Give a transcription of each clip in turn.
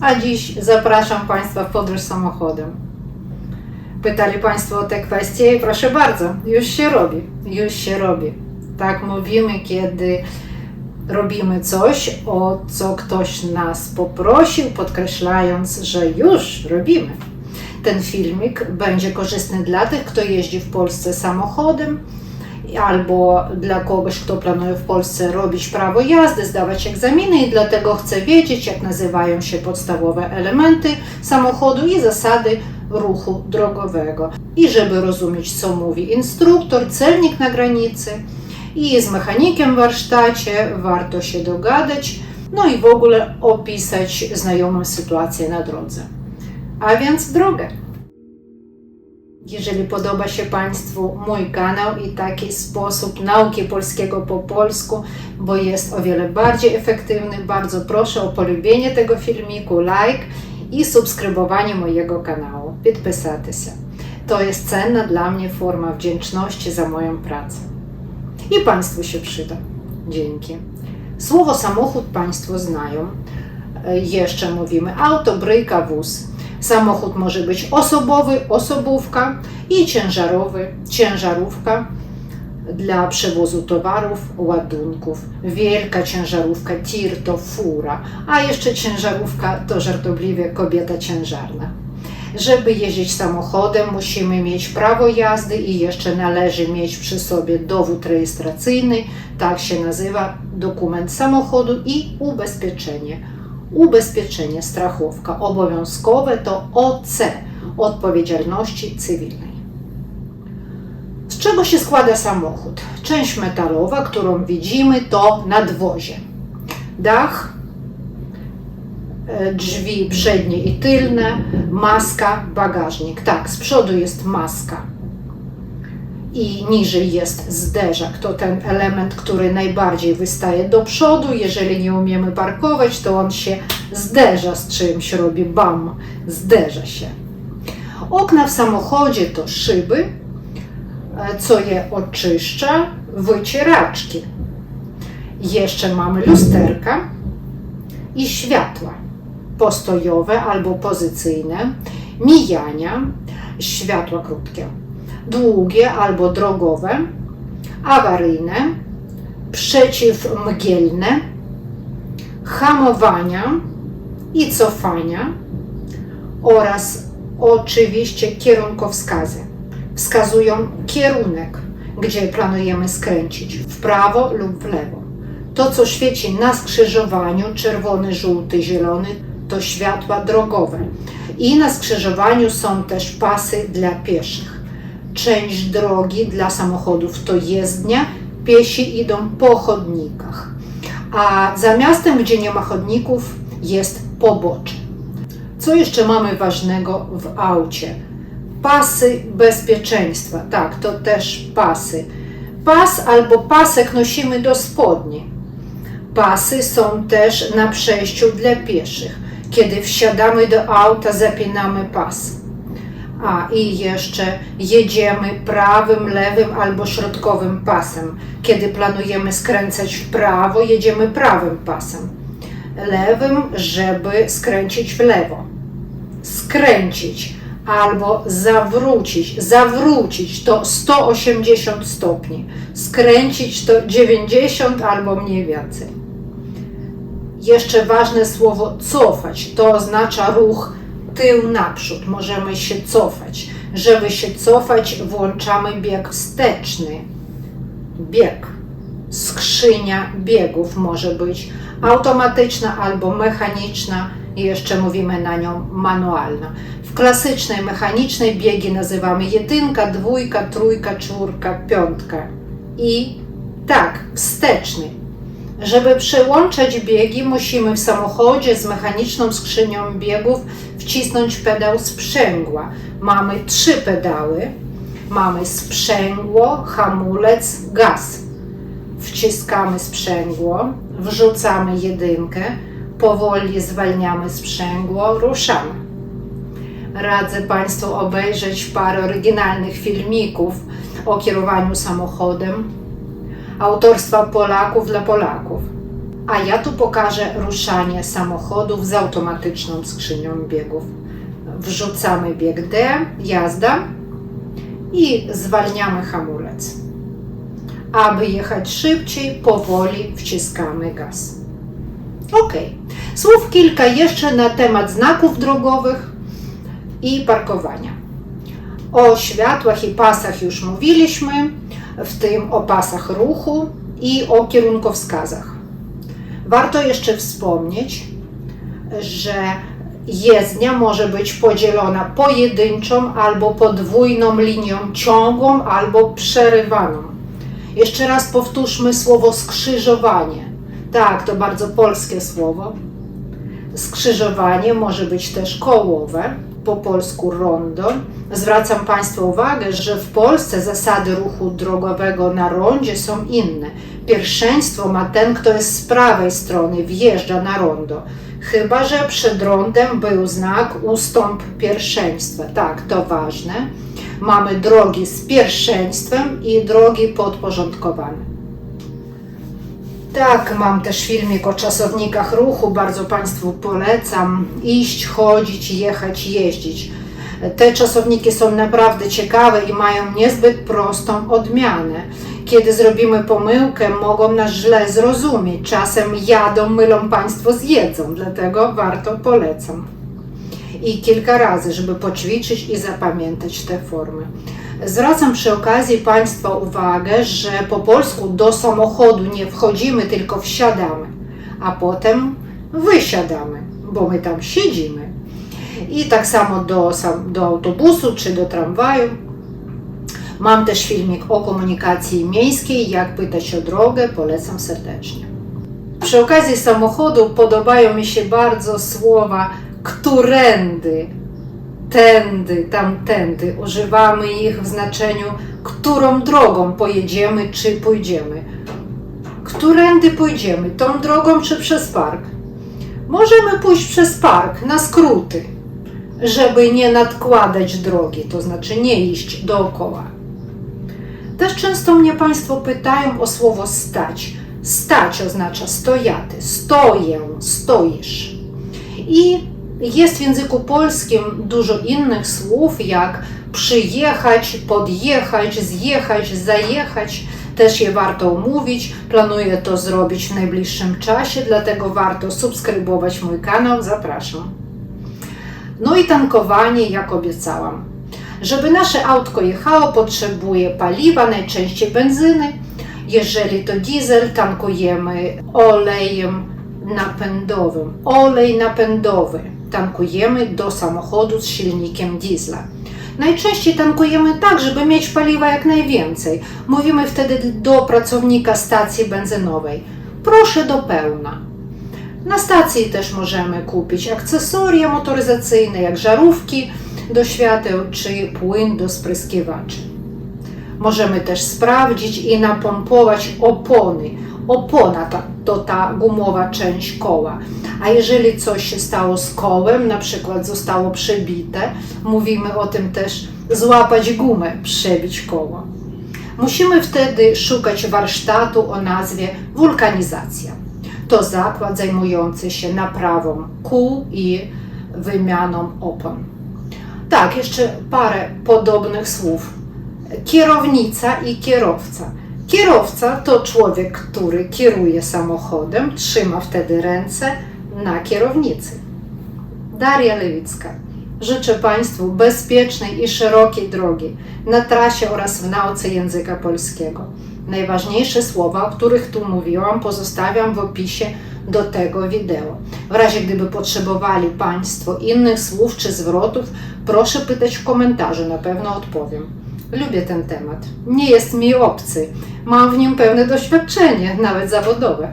A dziś zapraszam Państwa w podróż samochodem. Pytali Państwo o te kwestie proszę bardzo, już się robi, już się robi. Tak mówimy, kiedy robimy coś, o co ktoś nas poprosił, podkreślając, że już robimy. Ten filmik będzie korzystny dla tych, kto jeździ w Polsce samochodem, albo dla kogoś, kto planuje w Polsce robić prawo jazdy, zdawać egzaminy i dlatego chce wiedzieć, jak nazywają się podstawowe elementy samochodu i zasady ruchu drogowego. I żeby rozumieć, co mówi instruktor, celnik na granicy i z mechanikiem w warsztacie, warto się dogadać, no i w ogóle opisać znajomą sytuację na drodze. A więc drogę! Jeżeli podoba się Państwu mój kanał i taki sposób nauki polskiego po polsku, bo jest o wiele bardziej efektywny, bardzo proszę o polubienie tego filmiku, like i subskrybowanie mojego kanału, підписатися. To jest cenna dla mnie forma wdzięczności za moją pracę. I Państwu się przyda. Dzięki. Słowo samochód Państwo znają. E, Jeszcze mówimy auto, bryjka, wóz. Samochód może być osobowy, osobówka i ciężarowy, ciężarówka dla przewozu towarów, ładunków. Wielka ciężarówka, tir to fura, a jeszcze ciężarówka to żartobliwie kobieta ciężarna. Żeby jeździć samochodem, musimy mieć prawo jazdy i jeszcze należy mieć przy sobie dowód rejestracyjny, tak się nazywa dokument samochodu i ubezpieczenie. Ubezpieczenie, strachowka obowiązkowe to OC odpowiedzialności cywilnej. Z czego się składa samochód? Część metalowa, którą widzimy, to nadwozie. Dach, e, drzwi przednie i tylne, maska, bagażnik. Tak, z przodu jest maska. I niżej jest zderzak. To ten element, który najbardziej wystaje do przodu. Jeżeli nie umiemy parkować, to on się zderza z czymś, robi bam, zderza się. Okna w samochodzie to szyby, e, co je oczyszcza, wycieraczki. Jeszcze mamy lusterka i światła postojowe albo pozycyjne, mijania, światła krótkie, długie albo drogowe, awaryjne, przeciwmgielne, hamowania i cofania oraz oczywiście kierunkowskazy. Wskazują kierunek, gdzie planujemy skręcić w prawo lub w lewo. To, co świeci na skrzyżowaniu, czerwony, żółty, zielony, to światła drogowe. I na skrzyżowaniu są też pasy dla pieszych. Część drogi dla samochodów to jezdnia, piesi idą po chodnikach. A za miastem, gdzie nie ma chodników, jest pobocze. Co jeszcze mamy ważnego w aucie? Pasy bezpieczeństwa. Tak, to też pasy. Pas albo pasek nosimy do spodni. Pasy są też na przejściu dla pieszych. Kiedy wsiadamy do auta, zapinamy pas. A i jeszcze jedziemy prawym, lewym albo środkowym pasem. Kiedy planujemy skręcać w prawo, jedziemy prawym pasem. Lewym, żeby skręcić w lewo. Skręcić albo zawrócić. Zawrócić to 180 stopni. Skręcić to 90 albo mniej więcej. Jeszcze ważne słowo cofać. To oznacza ruch tył naprzód. Możemy się cofać. Żeby się cofać, włączamy bieg wsteczny. Bieg. Skrzynia biegów może być automatyczna albo mechaniczna. I jeszcze mówimy na nią manualna. W klasycznej mechanicznej biegi nazywamy jedynka, dwójka, trójka, czwórka, piątka. I tak, wsteczny. Żeby przełączać biegi, musimy w samochodzie z mechaniczną skrzynią biegów wcisnąć pedał sprzęgła. Mamy trzy pedały. Mamy sprzęgło, hamulec, gaz. Wciskamy sprzęgło, wrzucamy jedynkę, powoli zwalniamy sprzęgło, ruszamy. Radzę Państwu obejrzeć parę oryginalnych filmików o kierowaniu samochodem autorstwa Polaków dla Polaków. A ja tu pokażę ruszanie samochodów z automatyczną skrzynią biegów. Wrzucamy bieg D, jazda i zwalniamy hamulec. Aby jechać szybciej, powoli wciskamy gaz. Ok. Słów kilka jeszcze na temat znaków drogowych i parkowania. O światłach i pasach już mówiliśmy, w tym o pasach ruchu i o kierunkowskazach. Warto jeszcze wspomnieć, że jezdnia może być podzielona pojedynczą albo podwójną linią ciągłą albo przerywaną. Jeszcze raz powtórzmy słowo skrzyżowanie. Tak, to bardzo polskie słowo. Skrzyżowanie może być też kołowe, po polsku rondo. Zwracam Państwu uwagę, że w Polsce zasady ruchu drogowego na rondzie są inne. Pierwszeństwo ma ten, kto jest z prawej strony, wjeżdża na rondo. Chyba, że przed rondem był znak ustąp pierwszeństwa. Tak, to ważne. Mamy drogi z pierwszeństwem i drogi podporządkowane. Tak, mam też filmik o czasownikach ruchu, bardzo Państwu polecam iść, chodzić, jechać, jeździć. Te czasowniki są naprawdę ciekawe i mają niezbyt prostą odmianę. Kiedy zrobimy pomyłkę, mogą nas źle zrozumieć. Czasem jadą, mylą Państwo z jedzą, dlatego warto polecam. I kilka razy, żeby poćwiczyć i zapamiętać te formy. Zwracam przy okazji Państwa uwagę, że po polsku do samochodu nie wchodzimy, tylko wsiadamy, a potem wysiadamy, bo my tam siedzimy. I tak samo do, do autobusu czy do tramwaju. Mam też filmik o komunikacji miejskiej, jak pytać o drogę, polecam serdecznie. Przy okazji samochodu podobają mi się bardzo słowa którędy, tędy, tamtędy. Używamy ich w znaczeniu, którą drogą pojedziemy czy pójdziemy. Którędy pójdziemy, tą drogą czy przez park? Możemy pójść przez park na skróty, żeby nie nadkładać drogi, to znaczy nie iść dookoła. Też często mnie Państwo pytają o słowo stać. Stać oznacza stojaty, stoję, stoisz. I jest w języku polskim dużo innych słów, jak przyjechać, podjechać, zjechać, zajechać. Też je warto omówić. Planuję to zrobić w najbliższym czasie, dlatego warto subskrybować mój kanał. Zapraszam. No i tankowanie, jak obiecałam. Żeby nasze autko jechało, potrzebuje paliwa, najczęściej benzyny. Jeżeli to diesel, tankujemy olejem napędowym. Olej napędowy tankujemy do samochodu z silnikiem diesla. Najczęściej tankujemy tak, żeby mieć paliwa jak najwięcej. Mówimy wtedy do pracownika stacji benzynowej: proszę do pełna. Na stacji też możemy kupić akcesoria motoryzacyjne, jak żarówki do świateł czy płyn do spryskiwaczy. Możemy też sprawdzić i napompować opony. Opona to, to ta gumowa część koła. A jeżeli coś się stało z kołem, na przykład zostało przebite, mówimy o tym też złapać gumę, przebić koło. Musimy wtedy szukać warsztatu o nazwie wulkanizacja. To zakład zajmujący się naprawą kół i wymianą opon. Tak, jeszcze parę podobnych słów. Kierownica i kierowca. Kierowca to człowiek, który kieruje samochodem, trzyma wtedy ręce na kierownicy. Daria Lewicka. Życzę Państwu bezpiecznej i szerokiej drogi na trasie oraz w nauce języka polskiego. Najważniejsze słowa, o których tu mówiłam, pozostawiam w opisie do tego wideo. W razie gdyby potrzebowali Państwo innych słów czy zwrotów, proszę pytać w komentarzu, na pewno odpowiem. Lubię ten temat. Nie jest mi obcy. Mam w nim pełne doświadczenie, nawet zawodowe.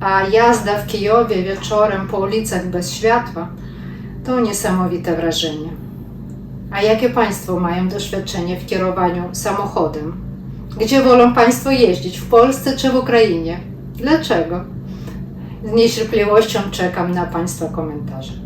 A jazda w Kijowie wieczorem po ulicach bez światła to niesamowite wrażenie. A jakie Państwo mają doświadczenie w kierowaniu samochodem? Gdzie wolą Państwo jeździć? W Polsce czy w Ukrainie? Dlaczego? Z niecierpliwością czekam na Państwa komentarze.